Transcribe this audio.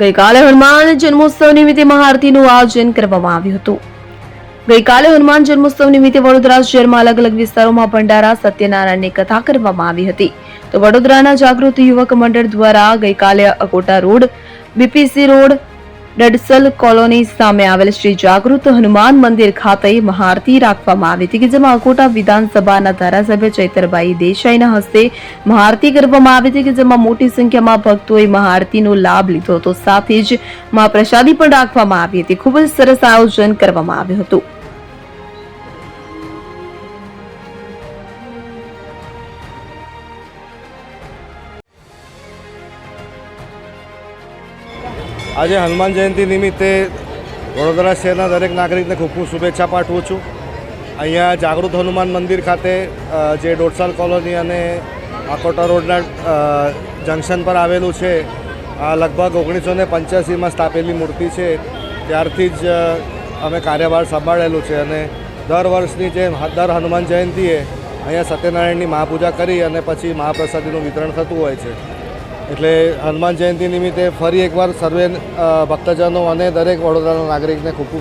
ગઈકાલે હનુમાન જન્મોત્સવ નિમિત્તે મહાઆરતીનું આયોજન કરવામાં આવ્યું હતું. ગઈકાલે હનુમાન જન્મોત્સવ નિમિત્તે વડોદરા શહેરમાં અલગ અલગ વિસ્તારોમાં ભંડારા, સત્યનારાયણની કથા કરવામાં આવી હતી. તો વડોદરાના જાગૃત યુવક મંડળ દ્વારા ગઈકાલે Akota road, BPC road Dadsal colony સામે આવેલ શ્રી જાગૃત હનુમાન મંદિર ખાતે મહાઆરતી રાખવામાં આવી હતી કે જેમાં અકોટા વિધાનસભાના ધારાસભ્ય ચૈતરભાઈ દેસાઈના હસ્તે મહાઆરતી કરવામાં આવી હતી કે જેમાં મોટી સંખ્યામાં ભક્તોએ મહાઆરતીનો લાભ લીધો હતો. સાથે જ મહાપ્રસાદી પણ રાખવામાં આવી હતી. ખૂબ જ સરસ આયોજન કરવામાં આવ્યું હતું. આજે હનુમાન જયંતિ નિમિત્તે વડોદરા શહેરના દરેક નાગરિકને ખૂબ ખૂબ શુભેચ્છા પાઠવું છું. અહીંયા જાગૃત હનુમાન મંદિર ખાતે જે ડોટસાલ કોલોની અને આકોટા રોડના જંકશન પર આવેલું છે, આ લગભગ ઓગણીસો ને પંચ્યાસીમાં સ્થાપેલી મૂર્તિ છે. ત્યારથી જ અમે કાર્યભાર સંભાળેલું છે અને દર વર્ષની જેમ દર હનુમાન જયંતિએ અહીંયા સત્યનારાયણની મહાપૂજા કરી અને પછી મહાપ્રસાદીનું વિતરણ થતું હોય છે. એટલે હનુમાન જયંતિ નિમિત્તે ફરી એકવાર સર્વે ભક્તજનો અને દરેક વડોદરાના નાગરિકને ખૂબ